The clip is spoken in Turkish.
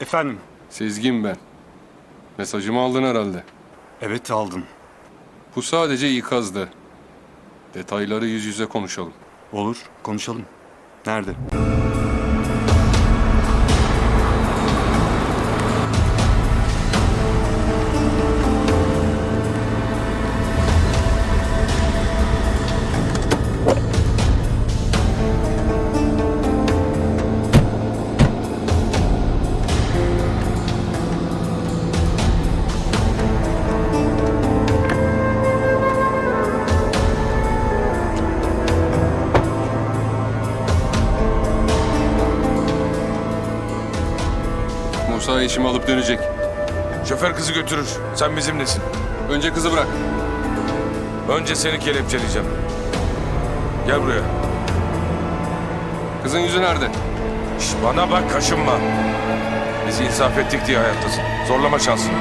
Efendim? Sezgin ben. Mesajımı aldın herhalde. Evet aldım. Bu sadece ikazdı. Detayları yüz yüze konuşalım. Olur, konuşalım. Nerede? Musa eşimi alıp dönecek. Şoför kızı götürür. Sen bizimlesin. Önce kızı bırak. Önce seni kelepçeleyeceğim. Gel buraya. Kızın yüzü nerede? Şş, bana bak kaşınma. Biz insaf ettik diye hayattasın. Zorlama şansını.